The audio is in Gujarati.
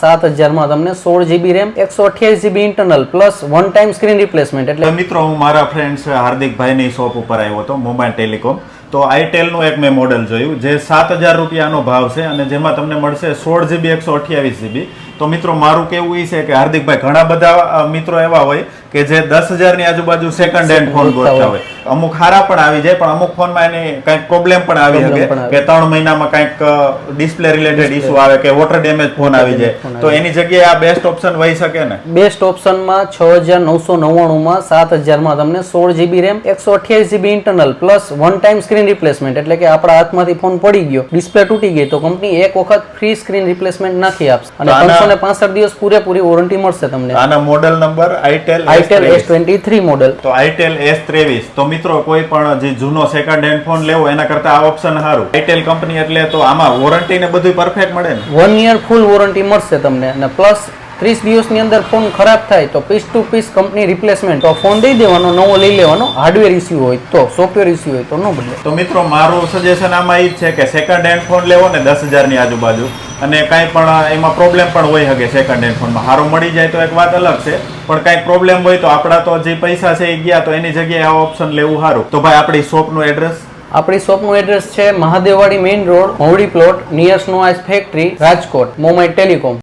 સાત હજારમાં તમને સોળ જીબી રેમ એકસો અઠ્યાવીસ GB internal plus one time screen replacement એટલે મિત્રો, હું મારા ફ્રેન્ડ્સ હાર્દિકભાઈની શોપ ઉપર આવ્યો હતો, મોબાઈલ ટેલિકોમ. તો આઈટેલનું એક મેં મોડેલ જોયું, જે સાત હજાર રૂપિયાનો ભાવ છે અને જેમાં તમને મળશે સોળ જીબી એકસો અઠ્યાવીસ જીબી તો મિત્રો મારું કેવું એ છે કે હાર્દિકભાઈ ઘણા બધા મિત્રો એવા હોય કે જે દસ હજારની આજુબાજુ સેકન્ડ હેન્ડ ફોન ગોતતા હોય. હોય. અમુક હારા પણ આવી જાય પણ અમુક ફોનમાં એની કંઈક પ્રોબ્લેમ પણ આવી શકે કે ત્રણ મહિનામાં કંઈક ડિસ્પ્લે રિલેટેડ ઇસ્યુ આવે કે વોટર ડેમેજ ફોન આવી જાય. તો એની જગ્યાએ આ બેસ્ટ ઓપ્શન વહી શકે ને? બેસ્ટ ઓપ્શનમાં છ હજાર નવસો નવ્વાણુંમાં સાત હજારમાં તમને સોળ જીબી રેમ એકસો અઠ્યાવીસ GB internal plus one time screen replacement એટલે કે આપણા હાથમાંથી ફોન પડી ગયો ડિસ્પ્લે તૂટી ગઈ તો કંપની એક વખત ફ્રી સ્ક્રીન રિપ્લેસમેન્ટ નાખી આપશે. અને આના- પાંસઠ દિવસ પૂરેપૂરી વોરંટી મળશે તમને. આના model number itel itel S twenty three model તો આઈટેલ એસ ત્રેવીસ તો મિત્રો કોઈ પણ જે જૂનો સેકન્ડ હેન્ડ ફોન લેવો એના કરતા આ ઓપ્શન સારું. આઈટેલ કંપની એટલે તો આમાં વોરંટી ને બધું પરફેક્ટ મળે ને. વન યર ફૂલ વોરંટી મળશે તમને. અને પ્લસ ત્રીસ દિવસની અંદર ફોન ખરાબ થાય તો piece to piece company replacement તો ફોન દઈ દેવાનો નવો લઈ લેવાનો હાર્ડવેર ઇસ્યુ હોય તો સોફ્ટવેર ઇસ્યુ હોય તો ન બદલે તો મિત્રો મારું સજેશન આમાં એ જ છે કે સેકન્ડ હેન્ડ ફોન લેવો ને દસ હજારની આજુબાજુ. અને કાંઈ પણ એમાં પ્રોબ્લેમ પણ હોય શકે સેકન્ડ હેન્ડ ફોનમાં સારું મળી જાય તો એક વાત અલગ છે, પણ કાંઈક પ્રોબ્લેમ હોય તો આપણા તો જે પૈસા છે એ ગયા તો એની જગ્યાએ આ ઓપ્શન લેવું સારું. તો ભાઈ, આપણી શોપનું એડ્રેસ આપણી શોપનું એડ્રેસ છે Mahadevwadi main road હોવડી plot near snow ice factory Rajkot Momai telecom